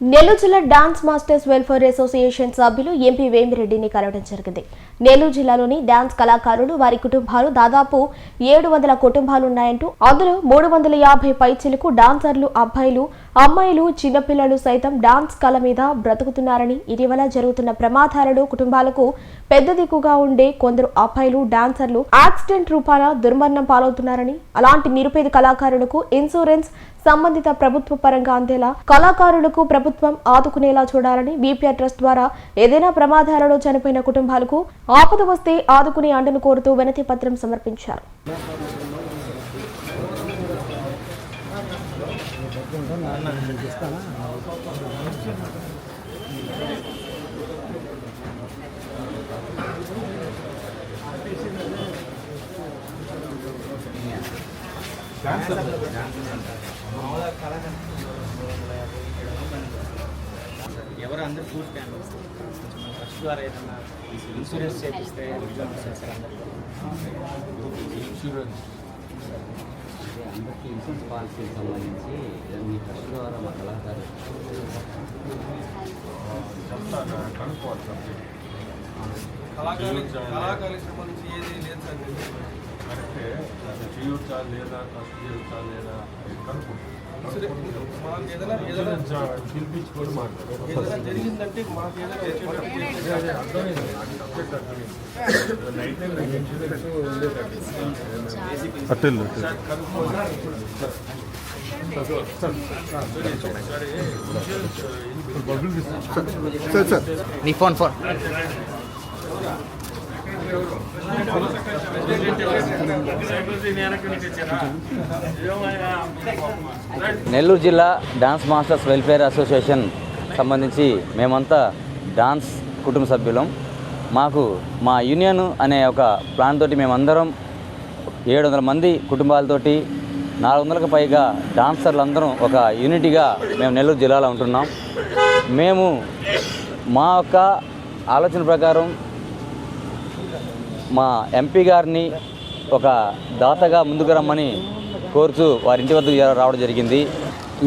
నెల్లూరు జిల్లా dance masters welfare association సభ్యులు MP వేమిరెడ్డిని కలవడం జరిగింది. నెల్లూరు జిల్లాలోని డాన్స్ కళాకారులు వారి కుటుంబాలు దాదాపు ఏడు వందల కుటుంబాలున్నాయంటూ అందులో మూడు వందల యాభై పైచీలకు డాన్సర్లు అబ్బాయిలు అమ్మాయిలు చిన్నపిల్లలు సైతం డాన్స్ కళ మీద బ్రతుకుతున్నారని ఇటీవల జరుగుతున్న ప్రమాదాలలో కుటుంబాలకు పెద్ద దిక్కుగా ఉండే కొందరు అబ్బాయిలు డాన్సర్లు యాక్సిడెంట్ రూపాన దుర్మరణం పాలవుతున్నారని అలాంటి నిరుపేద కళాకారులకు ఇన్సూరెన్స్ సంబంధిత ప్రభుత్వ పరంగా అందేలా కళాకారులకు ప్రభుత్వం ఆదుకునేలా చూడాలని బీపీఆర్ ట్రస్ట్ ద్వారా ఏదైనా ప్రమాదాలలో చనిపోయిన కుటుంబాలకు ఆపద వస్తే ఆదుకునే అండను కోరుతూ వినతి పత్రం సమర్పించారు. ఎవరు అందరు టూర్ ఫ్యామిలీస్ కొంచెం ద్వారా ఏదన్నా ఇన్సూరెన్స్ చేపిస్తే ఇన్సూరెన్స్ వస్తుంది అందరికీ ఇన్సూరెన్స్ అందరికీ ఇన్సూరెన్స్ పాలసీకి సంబంధించి మీ ట్రస్ట్ ద్వారా మా కళాకారు చెప్తాను కనుక్కోవాలి కళాకారులకు కళాకారులకు సంబంధించి ఏది లేదు సార్ కరెక్టే చేయొచ్చా లేదా ట్రస్ట్ చేయొచ్చా లేదా సరే, పిలిపించుకొని జరిగిందంటే మాకు ఏదైనా అర్థమైంది. నాకు సబ్జెక్ట్ అర్థమైంది. నైట్ టైం సార్ సార్, నీ ఫోన్ ఫోన్. నెల్లూరు జిల్లా డాన్స్ మాస్టర్స్ వెల్ఫేర్ అసోసియేషన్ సంబంధించి మేమంతా డాన్స్ కుటుంబ సభ్యులం. మాకు మా యూనియన్ అనే ఒక ప్లాన్ తోటి మేమందరం ఏడు వందల మంది కుటుంబాలతోటి నాలుగు వందలకు పైగా డాన్సర్లు అందరం ఒక యూనిటీగా మేము నెల్లూరు జిల్లాలో ఉంటున్నాం. మేము మా యొక్క ఆలోచన ప్రకారం మా ఎంపీ గారిని ఒక దాతగా ముందుకు రమ్మని కోరుతూ వారి ఇంటి వద్దకు రావడం జరిగింది.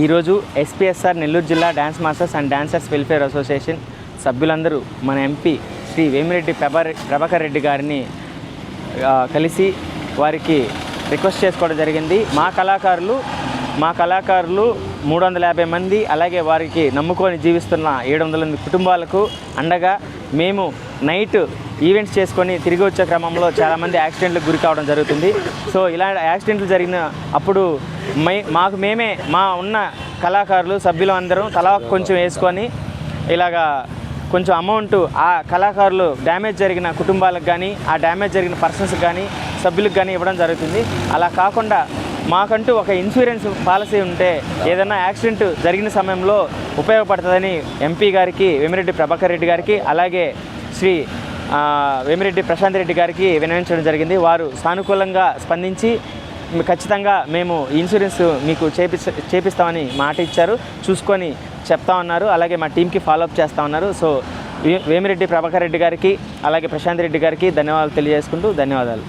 ఈరోజు ఎస్పీఎస్ఆర్ నెల్లూరు జిల్లా dance masters and dancers welfare association సభ్యులందరూ మన ఎంపీ శ్రీ వేమిరెడ్డి ప్రభా ప్రభాకర్ రెడ్డి గారిని కలిసి వారికి రిక్వెస్ట్ చేసుకోవడం జరిగింది. మా కళాకారులు మా కళాకారులు మూడు వందల యాభై మంది అలాగే వారికి నమ్ముకొని జీవిస్తున్న ఏడు వందల మంది కుటుంబాలకు అండగా మేము నైట్ ఈవెంట్స్ చేసుకొని తిరిగి వచ్చే క్రమంలో చాలామంది యాక్సిడెంట్లకు గురి కావడం జరుగుతుంది. సో ఇలాంటి యాక్సిడెంట్లు జరిగిన అప్పుడు మై మాకు మేమే మా ఉన్న కళాకారులు సభ్యులు అందరం తలా కొంచెం వేసుకొని ఇలాగా కొంచెం అమౌంట్ ఆ కళాకారులు డ్యామేజ్ జరిగిన కుటుంబాలకు కానీ ఆ డ్యామేజ్ జరిగిన పర్సన్స్కి కానీ సభ్యులకు కానీ ఇవ్వడం జరుగుతుంది. అలా కాకుండా మాకంటూ ఒక ఇన్సూరెన్స్ పాలసీ ఉంటే ఏదైనా యాక్సిడెంట్ జరిగిన సమయంలో ఉపయోగపడుతుందని ఎంపీ గారికి వేమిరెడ్డి ప్రభాకర్ రెడ్డి గారికి అలాగే శ్రీ ఆ, వేమిరెడ్డి ప్రశాంత్ రెడ్డి గారికి వినవించడం జరిగింది. వారు సానుకూలంగా స్పందించి ఖచ్చితంగా మేము ఇన్సూరెన్స్ మీకు చేపి చేపిస్తామని మాట ఇచ్చారు. చూసుకొని చెప్తా ఉన్నారు. అలాగే మా టీంకి ఫాలోఅప్ చేస్తా ఉన్నారు. సో వే- వేమిరెడ్డి ప్రభాకర్ రెడ్డి గారికి అలాగే ప్రశాంత్ రెడ్డి గారికి ధన్యవాదాలు తెలియజేసుకుంటూ ధన్యవాదాలు.